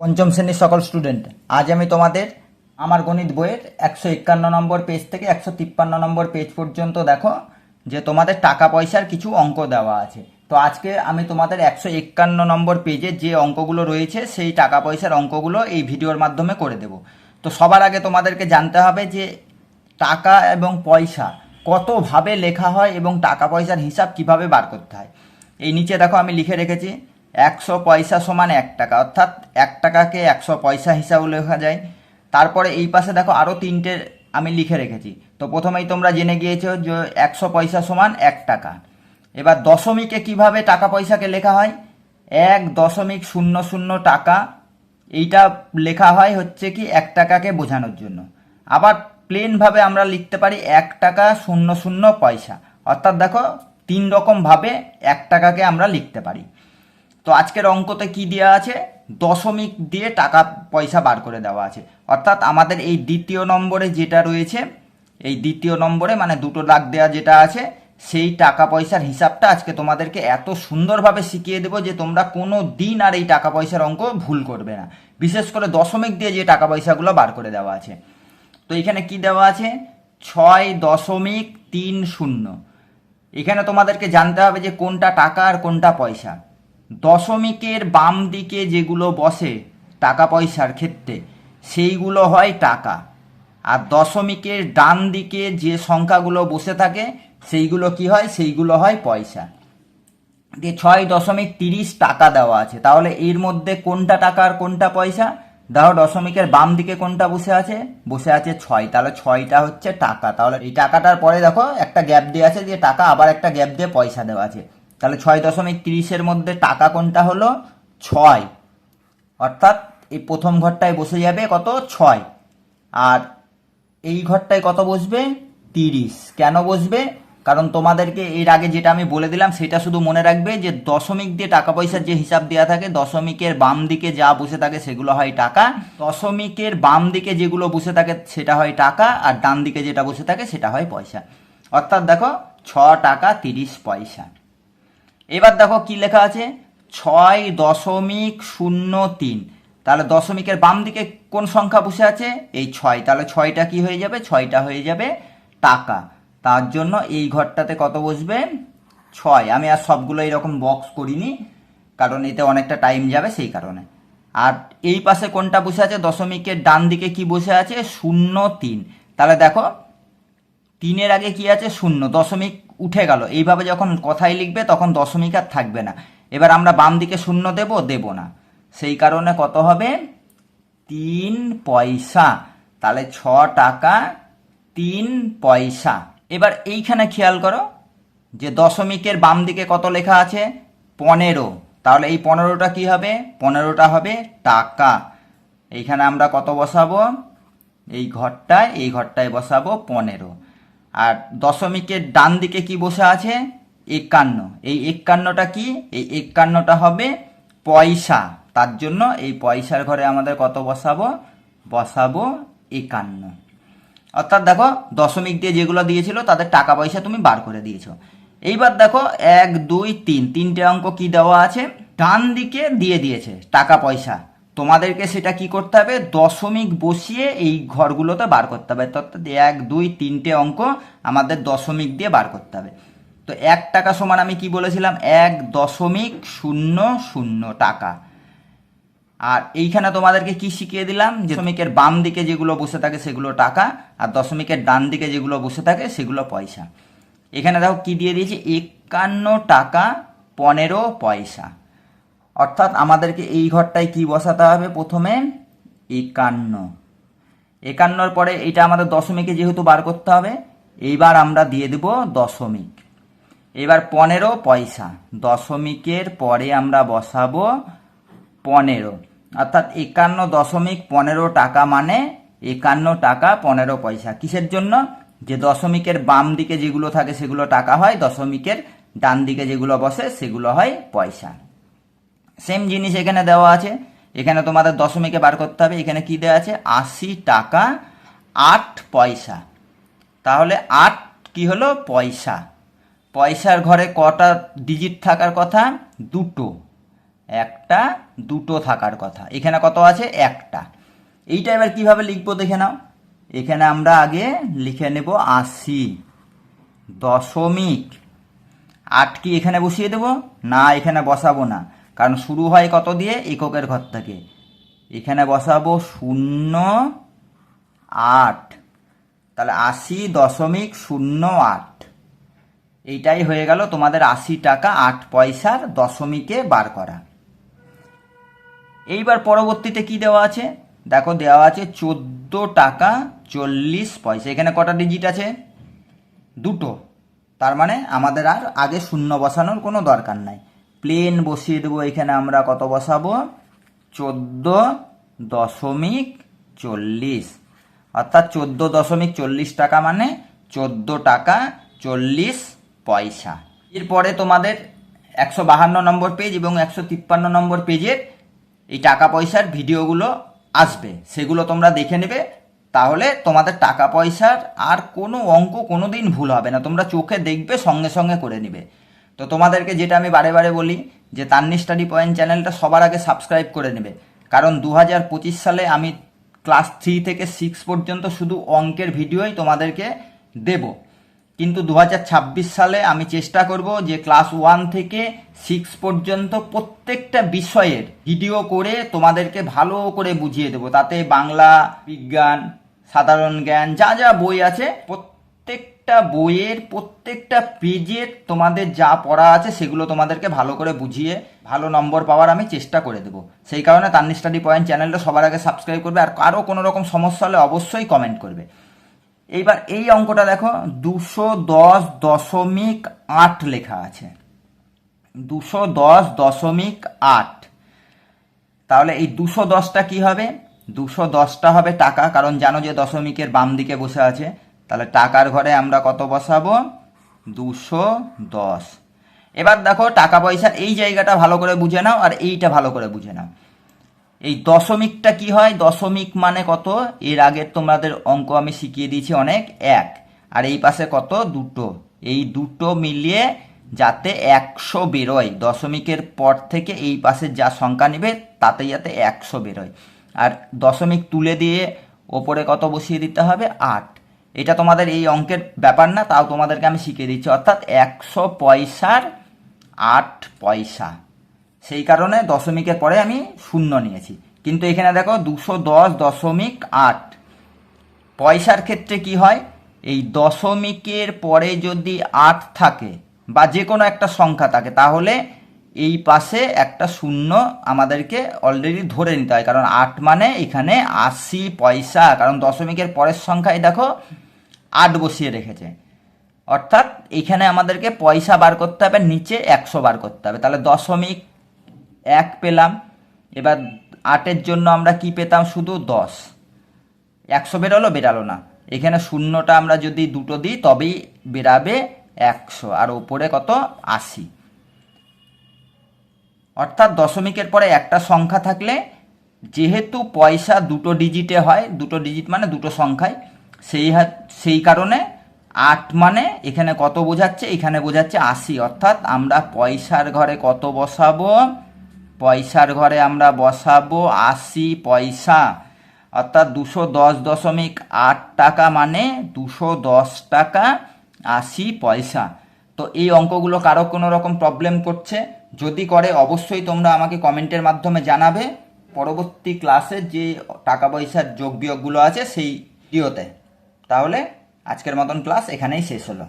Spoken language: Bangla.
পঞ্চম শ্রেণির সকল স্টুডেন্ট আজ আমি তোমাদের আমার গণিত বইয়ের একশো একান্ন নম্বর পেজ থেকে একশো তিপ্পান্ন নম্বর পেজ পর্যন্ত দেখো, যে তোমাদের টাকা পয়সার কিছু অঙ্ক দেওয়া আছে। তো আজকে আমি তোমাদের একশো একান্ন নম্বর পেজে যে অঙ্কগুলো রয়েছে, সেই টাকা পয়সার অঙ্কগুলো এই ভিডিওর মাধ্যমে করে দেব। তো সবার আগে তোমাদেরকে জানতে হবে যে টাকা এবং পয়সা কতভাবে লেখা হয় এবং টাকা পয়সার হিসাব কীভাবে বার করতে হয়। এই নিচে দেখো আমি লিখে রেখেছি একশো পয়সা সমান এক টাকা। অর্থাৎ এক টাকাকে একশো পয়সা হিসাবে লেখা যায়। তারপরে এই পাশে দেখো আরও তিনটে আমি লিখে রেখেছি। তো প্রথমেই তোমরা জেনে গিয়েছো যে একশো পয়সা সমান এক টাকা। এবার দশমিকে কীভাবে টাকা পয়সাকে লেখা হয়? এক দশমিক শূন্য শূন্য টাকা। এইটা লেখা হয় হচ্ছে কি এক টাকাকে বোঝানোর জন্য। আবার প্লেনভাবে আমরা লিখতে পারি এক টাকা শূন্য শূন্য পয়সা। অর্থাৎ দেখো তিন রকমভাবে এক টাকাকে আমরা লিখতে পারি। তো আজকের অঙ্কতে কি দেওয়া আছে? দশমিক দিয়ে টাকা পয়সা বার করে দেওয়া আছে। অর্থাৎ আমাদের এই দ্বিতীয় নম্বরে যেটা রয়েছে, এই দ্বিতীয় নম্বরে মানে দুটো লাখ দেওয়া যেটা আছে, সেই টাকা পয়সার হিসাবটা আজকে তোমাদেরকে এত সুন্দরভাবে শিখিয়ে দেবো যে তোমরা কোনো দিন আর এই টাকা পয়সার অঙ্ক ভুল করবে না। বিশেষ করে দশমিক দিয়ে যে টাকা পয়সাগুলো বার করে দেওয়া আছে। তো এখানে কি দেওয়া আছে? ছয় দশমিক তিন শূন্য। এখানে তোমাদেরকে জানতে হবে যে কোনটা টাকা আর কোনটা পয়সা। দশমিকের বাম দিকে যেগুলো বসে টাকা পয়সার ক্ষেত্রে, সেইগুলো হয় টাকা। আর দশমিকের ডান দিকে যে সংখ্যাগুলো বসে থাকে, সেইগুলো কি হয়? সেইগুলো হয় পয়সা। যে ছয় দশমিক তিরিশ টাকা দেওয়া আছে, তাহলে এর মধ্যে কোনটা টাকা আর কোনটা পয়সা? দেখো দশমিকের বাম দিকে কোনটা বসে আছে? বসে আছে ছয়। তাহলে ছয়টা হচ্ছে টাকা। তাহলে এই টাকাটার পরে দেখো একটা গ্যাপ দিয়ে আছে যে টাকা আবার একটা গ্যাপ দিয়ে পয়সা দেওয়া আছে। তাহলে ছয় দশমিক তিরিশের মধ্যে টাকা কোনটা হলো? ছয়। অর্থাৎ এই প্রথম ঘরটায় বসে যাবে কত? ছয়। আর এই ঘরটায় কত বসবে? তিরিশ। কেন বসবে? কারণ তোমাদেরকে এর আগে যেটা আমি বলে দিলাম, সেটা শুধু মনে রাখবে যে দশমিক দিয়ে টাকা পয়সার যে হিসাব দেওয়া থাকে, দশমিকের বাম দিকে যা বসে থাকে সেগুলো হয় টাকা। দশমিকের বাম দিকে যেগুলো বসে থাকে, সেটা হয় টাকা। আর ডান দিকে যেটা বসে থাকে, সেটা হয় পয়সা। অর্থাৎ দেখো, ছ টাকা তিরিশ পয়সা। এবার দেখো কি লেখা আছে? ছয় দশমিক শূন্য তিন। তাহলে দশমিকের বাম দিকে কোন সংখ্যা বসে আছে? এই ছয়। তাহলে ছয়টা কি হয়ে যাবে? ছয়টা হয়ে যাবে টাকা। তার জন্য এই ঘরটাতে কত বসবে? ছয়। আমি আর সবগুলো এরকম বক্স করিনি, কারণ এতে অনেকটা টাইম যাবে সেই কারণে। আর এই পাশে কোনটা বসে আছে? দশমিকের ডান দিকে কি বসে আছে? শূন্য তিন। তাহলে দেখো তিনের আগে কি আছে? শূন্য। দশমিক উঠে গেল। এইভাবে যখন কথাই লিখবে, তখন দশমিক আর থাকবে না। এবার আমরা বাম দিকে শূন্য দেব দেব না। সেই কারণে কত হবে? তিন পয়সা। তাহলে ছ টাকা, তিন পয়সা। এবার এইখানে খেয়াল করো যে দশমিকের বাম দিকে কত লেখা আছে? পনেরো। তাহলে এই পনেরোটা কি হবে? পনেরোটা হবে টাকা। এইখানে আমরা কত বসাবো? এই ঘরটায় এই ঘরটায় বসাবো পনেরো। আর দশমিকের ডান দিকে কি বসে আছে? একান্ন। এই একান্নটা কি? এই একান্নটা হবে পয়সা। তার জন্য এই পয়সার ঘরে আমাদের কত বসাবো? বসাবো একান্ন। অর্থাৎ দেখো, দশমিক দিয়ে যেগুলো দিয়েছিল, তাদের টাকা পয়সা তুমি বার করে দিয়েছ। এইবার দেখো, এক, দুই, তিন। তিনটে অঙ্ক কি দেওয়া আছে? ডান দিকে দিয়ে দিয়েছে টাকা পয়সা। তোমাদেরকে সেটা কি করতে হবে? দশমিক বসিয়ে এই ঘরগুলোতে বার করতে হবে। অর্থাৎ এক, দুই, তিনটে অঙ্ক আমাদের দশমিক দিয়ে বার করতে হবে। তো এক টাকা সমান আমি কি বলেছিলাম? এক দশমিক শূন্য শূন্য টাকা। আর এইখানে তোমাদেরকে কি শিখিয়ে দিলাম? যে দশমিকের বাম দিকে যেগুলো বসে থাকে সেগুলো টাকা, আর দশমিকের ডান দিকে যেগুলো বসে থাকে সেগুলো পয়সা। এখানে দেখো কি দিয়ে দিয়েছি? একান্ন টাকা পনেরো পয়সা। অর্থাৎ আমাদেরকে এই ঘরটায় কি বসাতে হবে? প্রথমে একান্ন। একান্নর পরে এটা আমাদের দশমিকে যেহেতু বার করতে হবে, এইবার আমরা দিয়ে দেব দশমিক। এবার পনেরো পয়সা। দশমিকের পরে আমরা বসাবো পনেরো। অর্থাৎ একান্ন দশমিক পনেরো টাকা মানে একান্ন টাকা পনেরো পয়সা। কিসের জন্য? যে দশমিকের বাম দিকে যেগুলো থাকে সেগুলো টাকা হয়, দশমিকের ডান দিকে যেগুলো বসে সেগুলো হয় পয়সা। সেম জিনিস এখানে দেওয়া আছে। এখানে তোমাদের দশমিকে বার করতে হবে। এখানে কি দেওয়া আছে? আশি টাকা আট পয়সা। তাহলে আট কি হলো? পয়সা। পয়সার ঘরে কটা ডিজিট থাকার কথা? দুটো। একটা, দুটো থাকার কথা। এখানে কত আছে? একটা। এইটা এবার কীভাবে লিখব দেখে নাও। এখানে আমরা আগে লিখে নেব আশি। দশমিক। আট কি এখানে বসিয়ে দেব? না, এখানে বসাবো না। কারণ শুরু হয় কত দিয়ে? এককের ঘর থেকে। এখানে বসাবো শূন্য আট। তাহলে আশি দশমিক শূন্য আট। এইটাই হয়ে গেল তোমাদের আশি টাকা আট পয়সার দশমিকে বার করা। এইবার পরবর্তীতে কি দেওয়া আছে? দেখো দেওয়া আছে চোদ্দ টাকা চল্লিশ পয়সা। এখানে কটা ডিজিট আছে? দুটো। তার মানে আমাদের আর আগে শূন্য বসানোর কোনো দরকার নাই। প্লেন বসিয়ে দেবো, এখানে আমরা কত বসাবো? চোদ্দ দশমিক চল্লিশ। অর্থাৎ চোদ্দ দশমিক চল্লিশ টাকা মানে চোদ্দ টাকা চল্লিশ পয়সা। এরপরে তোমাদের একশো বাহান্ন নম্বর পেজ এবং একশো তিপ্পান্ন নম্বর পেজের এই টাকা পয়সার ভিডিওগুলো আসবে। সেগুলো তোমরা দেখে নেবে। তাহলে তোমাদের টাকা পয়সার আর কোনো অঙ্ক কোনো দিন ভুল হবে না। তোমরা চোখে দেখবে, সঙ্গে সঙ্গে করে নেবে। তো তোমাদেরকে যেটা আমি বারে বারে বলি, যে তান্নি স্টাডি পয়েন্ট চ্যানেলটা সবার আগে সাবস্ক্রাইব করে নেবে। কারণ দু হাজার পঁচিশ সালে আমি ক্লাস থ্রি থেকে সিক্স পর্যন্ত শুধু অঙ্কের ভিডিওই তোমাদেরকে দেব। কিন্তু দু হাজার ছাব্বিশ সালে আমি চেষ্টা করব যে ক্লাস ওয়ান থেকে সিক্স পর্যন্ত প্রত্যেকটা বিষয়ের ভিডিও করে তোমাদেরকে ভালো করে বুঝিয়ে দেবো। তাতে বাংলা, বিজ্ঞান, সাধারণ জ্ঞান, যা যা বই আছে প্রত্যেকটা বইয়ের, প্রত্যেকটা পেজের তোমাদের যা পড়া আছে সেগুলো তোমাদেরকে ভালো করে বুঝিয়ে, ভালো নম্বর পাওয়ার আমি চেষ্টা করে দেবো। সেই কারণে তান্নি স্টাডি পয়েন্ট চ্যানেলটা সবার আগে সাবস্ক্রাইব করবে আর কারও কোনো রকম সমস্যা হলে অবশ্যই কমেন্ট করবে। এইবার এই অঙ্কটা দেখো, দুশো দশ দশমিক আট লেখা আছে। দুশো দশ দশমিক আট। তাহলে এই দুশো দশটা কি হবে? দুশো দশটা হবে টাকা, কারণ জানো যে দশমিকের বাম দিকে বসে আছে। তাহলে টাকার ঘরে আমরা কত বসাবো? দুশো দশ। এবার দেখো, টাকা পয়সার এই জায়গাটা ভালো করে বুঝে নাও আর এইটা ভালো করে বুঝে নাও। এই দশমিকটা কি হয়? দশমিক মানে কত? এর আগের তোমাদের অঙ্ক আমি শিখিয়ে দিয়েছি অনেক। এক। আর এই পাশে কত? দুটো। এই দুটো মিলিয়ে যাতে একশো বেরোয়। দশমিকের পর থেকে এই পাশে যা সংখ্যা নেবে, তাতে যাতে একশো বেরোয়। আর দশমিক তুলে দিয়ে ওপরে কত বসিয়ে দিতে হবে? আট। এটা তোমাদের এই অঙ্কের ব্যাপার না, তাও তোমাদেরকে আমি শিখিয়ে দিচ্ছি। অর্থাৎ একশো পয়সার আট পয়সা। সেই কারণে দশমিকের পরে আমি শূন্য নিয়েছি। কিন্তু এখানে দেখো দুশো দশ দশমিক আট। পয়সার ক্ষেত্রে কি হয়? এই দশমিকের পরে যদি আট থাকে বা যে কোনো একটা সংখ্যা থাকে, তাহলে এই পাশে একটা শূন্য আমাদেরকে অলরেডি ধরে নিতে হয়। কারণ আট মানে এখানে আশি পয়সা, কারণ দশমিকের পরের সংখ্যায় দেখো আট বসিয়ে রেখেছে। অর্থাৎ এখানে আমাদেরকে পয়সা বার করতে হবে, নিচে একশো বার করতে হবে। তাহলে দশমিক এক পেলাম। এবার আটের জন্য আমরা কি পেতাম? শুধু দশ। একশো বেরোলো, বেরালো না। এখানে শূন্যটা আমরা যদি দুটো দিই, তবেই বেরাবে একশো। আর ওপরে কত? আশি। অর্থাৎ দশমিকের পরে একটা সংখ্যা থাকলে, যেহেতু পয়সা দুটো ডিজিটে হয়, দুটো ডিজিট মানে দুটো সংখ্যায়, সেই সেই কারণে আট মানে এখানে কত বোঝাচ্ছে? এখানে বোঝাচ্ছে আশি। অর্থাৎ আমরা পয়সার ঘরে কত বসাবো? পয়সার ঘরে আমরা বসাবো আশি পয়সা। অর্থাৎ দুশো দশ দশমিক আট টাকা মানে দুশো দশ টাকা আশি পয়সা। তো এই অঙ্কগুলো কারও কোনো রকম প্রবলেম করছে? যদি করে, অবশ্যই তোমরা আমাকে কমেন্টের মাধ্যমে জানাবে। পরবর্তী ক্লাসে যে টাকা পয়সার যোগ বিয়োগগুলো আছে, সেই ভিডিওতে। তাহলে আজকের মতন ক্লাস এখানেই শেষ হলো।